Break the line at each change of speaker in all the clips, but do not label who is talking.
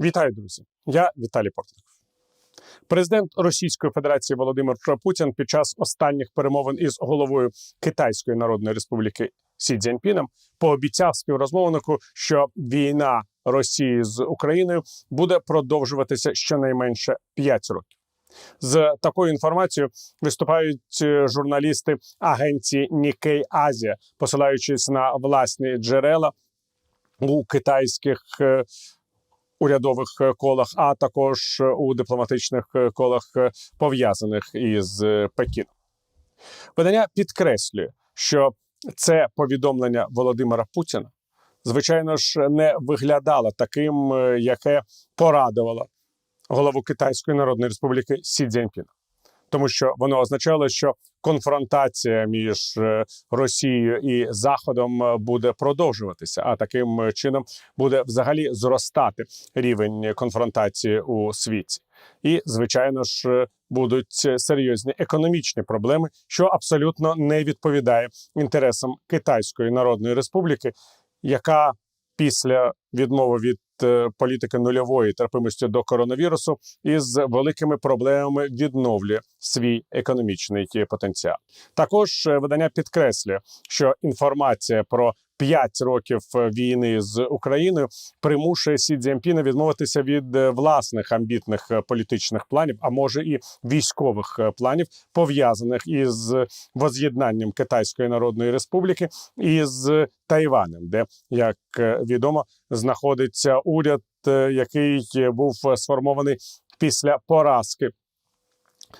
Вітаю, друзі! Я Віталій Портников. Президент Російської Федерації Володимир Путін під час останніх перемовин із головою Китайської Народної Республіки Сі Цзіньпіном пообіцяв співрозмовнику, що війна Росії з Україною буде продовжуватися щонайменше 5 років. З такою інформацією виступають е, журналісти агенції Нікей Азія, посилаючись на власні джерела у китайських е, урядових е, колах, а також у дипломатичних е, колах, е, пов'язаних із е, Пекіном. Видання підкреслює, що це повідомлення Володимира Путіна, звичайно ж, не виглядало таким, е, яке порадувало голову Китайської Народної Республіки Сі Цзіньпіна. Тому що воно означало, що конфронтація між е, Росією і Заходом е, буде продовжуватися, а таким е, чином буде взагалі зростати рівень конфронтації у світі. І, звичайно ж, будуть серйозні економічні проблеми, що абсолютно не відповідає інтересам Китайської Народної Республіки, яка після відмови від політики нульової терпимості до коронавірусу із великими проблемами відновлює свій економічний потенціал. Також е, видання підкреслює, що інформація про 5 років е, війни з Україною примушує Сі Цзіньпіна відмовитися від е, власних амбітних е, політичних планів, а може і військових планів, пов'язаних із воз'єднанням Китайської Народної Республіки із Тайванем, де як відомо знаходиться уряд, який був сформований після поразки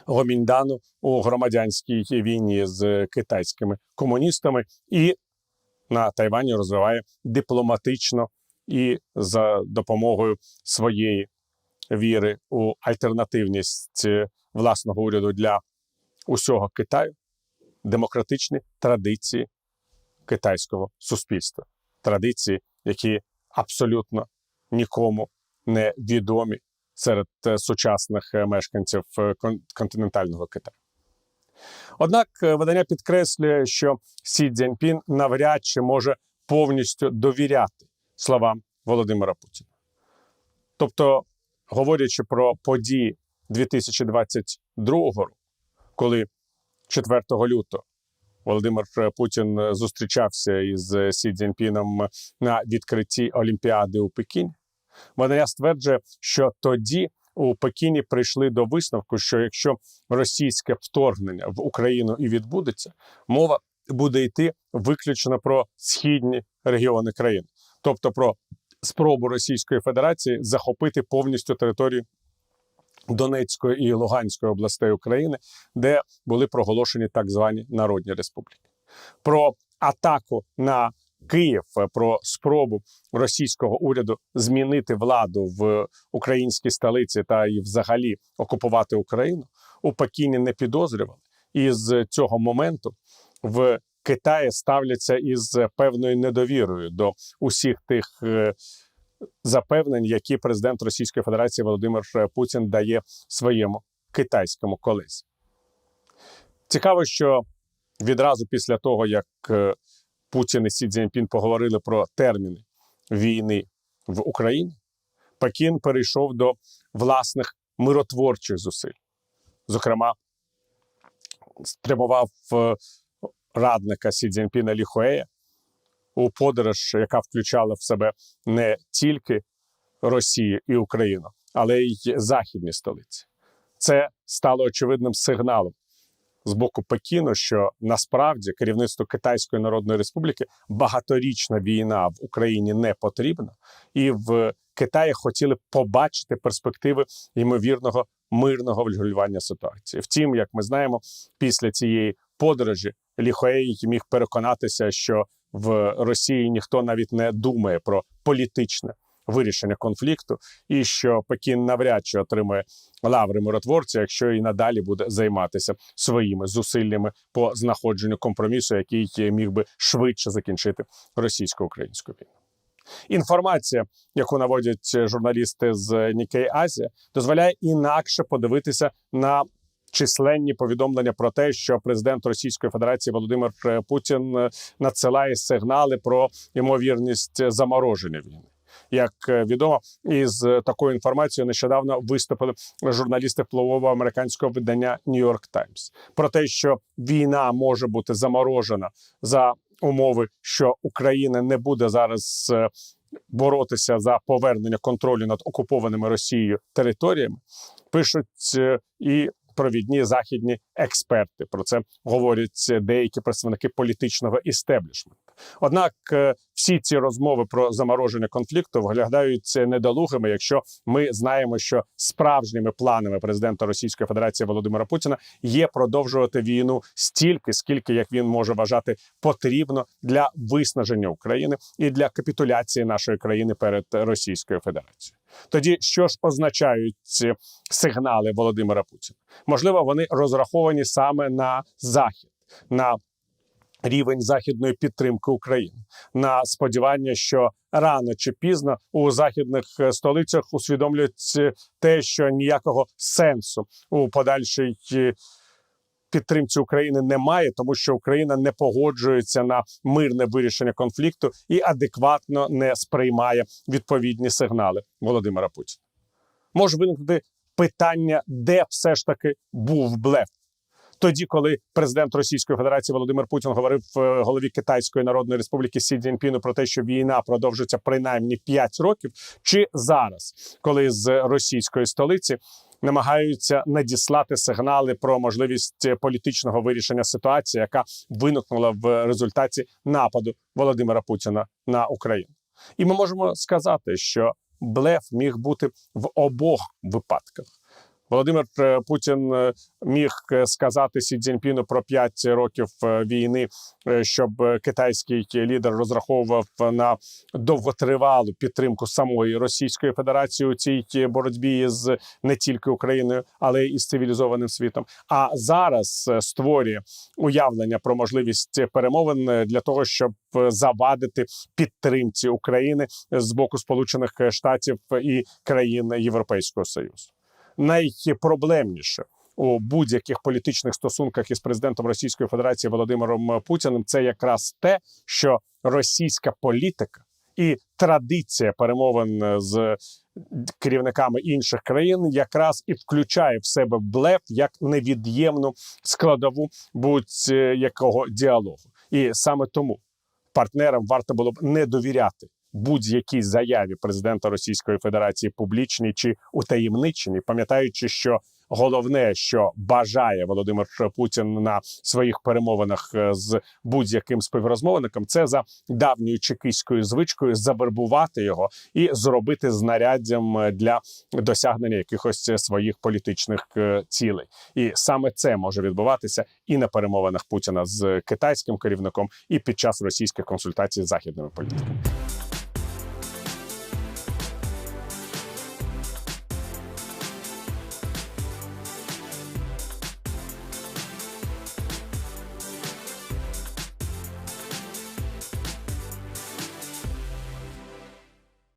Гоміндану у громадянській війні з китайськими комуністами, і на Тайвані розвиває дипломатично і за допомогою своєї віри у альтернативність е, власного уряду для усього Китаю, демократичні традиції китайського суспільства, традиції, які абсолютно нікому не відомі серед е, сучасних е, мешканців континентального Китаю. Однак е, видання підкреслює, що Сі Цзіньпін навряд чи може повністю довіряти словам Володимира Путіна. Тобто, говорячи про події 2022 року, коли 4 лютого Володимир Путін е, зустрічався із е, Сі Цзіньпіном на відкритті Олімпіади у Пекіні, видання стверджує, що тоді у Пекіні прийшли до висновку, що якщо російське вторгнення в Україну і відбудеться, мова буде йти виключно про східні регіони країни, тобто про спробу Російської Федерації захопити повністю територію Донецької і Луганської областей України, де були проголошені так звані народні республіки. Про атаку на Київ, про спробу російського уряду змінити владу в українській столиці та і взагалі окупувати Україну у Пекіні не підозрювали. І з цього моменту в Китаї ставляться із певною недовірою до усіх тих е, запевнень, які президент Російської Федерації Володимир Путін дає своєму китайському колезі. Цікаво, що відразу після того, як е, Путін і Сі Цзіньпін поговорили про терміни війни в Україні, Пекін перейшов до власних миротворчих зусиль. Зокрема, спрямував е, радника Сі Цзіньпіна Лі Хуея у подорож, яка включала в себе не тільки Росію і Україну, але й західні столиці. Це стало очевидним сигналом з боку Пекіну, що насправді керівництву Китайської Народної Республіки багаторічна війна в Україні не потрібна, і в Китаї хотіли побачити перспективи ймовірного мирного врегулювання ситуації. Втім, як ми знаємо, після цієї подорожі Ліхуей міг переконатися, що в Росії ніхто навіть не думає про політичне вирішення конфлікту, і що Пекін навряд чи отримає лаври миротворця, якщо і надалі буде займатися своїми зусиллями по знаходженню компромісу, який міг би швидше закінчити російсько-українську війну. Інформація, яку наводять журналісти з Нікей Азія, дозволяє інакше подивитися на численні повідомлення про те, що президент Російської Федерації Володимир Путін е, надсилає сигнали про ймовірність замороження війни. Як е, відомо, із такою інформацією нещодавно виступили журналісти впливового американського видання New York Times про те, що війна може бути заморожена за умови, що Україна не буде зараз е, боротися за повернення контролю над окупованими Росією територіями. Пишуть е, і провідні західні експерти. Про це говорять деякі представники політичного істеблішменту. Однак е, всі ці розмови про замороження конфлікту виглядають недолугими, якщо ми знаємо, що справжніми планами президента Російської Федерації Володимира Путіна є продовжувати війну стільки, скільки як він може вважати потрібно для виснаження України і для капітуляції нашої країни перед Російською Федерацією. Тоді що ж означають сигнали Володимира Путіна? Можливо, вони розраховані саме на захід. на Рівень західної підтримки України на сподівання, що рано чи пізно у західних е, столицях усвідомлюють е, те, що ніякого сенсу у подальшій е, підтримці України немає, тому що Україна не погоджується на мирне вирішення конфлікту і адекватно не сприймає відповідні сигнали Володимира Путіна. Може виникнути питання, де все ж таки був блеф. Тоді, коли президент Російської Федерації Володимир Путін говорив е, голові Китайської Народної Республіки Сі Цзіньпіну про те, що війна продовжиться принаймні 5 років, чи зараз, коли з російської столиці намагаються надіслати сигнали про можливість політичного вирішення ситуації, яка виникнула в результаті нападу Володимира Путіна на Україну, і ми можемо сказати, що блеф міг бути в обох випадках. Володимир е, Путін е, міг е, сказати Сі Цзіньпіну про 5 років війни, щоб китайський лідер розраховував на довготривалу підтримку самої Російської Федерації у цій боротьбі з не тільки Україною, але й з цивілізованим світом. А зараз створює уявлення про можливість перемовин для того, щоб завадити підтримці України з боку Сполучених Штатів і країн Європейського Союзу найпроблемніше у будь-яких політичних стосунках із президентом Російської Федерації Володимиром Путіним це якраз те, що російська політика і традиція перемовин з керівниками інших країн якраз і включає в себе блеф як невід'ємну складову будь-якого діалогу, і саме тому партнерам варто було б не довіряти будь-якій заяві президента Російської Федерації публічній чи утаємниченій, пам'ятаючи, що головне, що бажає Володимир Путін на своїх перемовинах е, з будь-яким співрозмовником, це за давньою чекиською звичкою завербувати його і зробити знаряддям для досягнення якихось своїх політичних е, цілей. І саме це може відбуватися і на перемовинах Путіна з китайським керівником, і під час російських консультацій з західними політиками.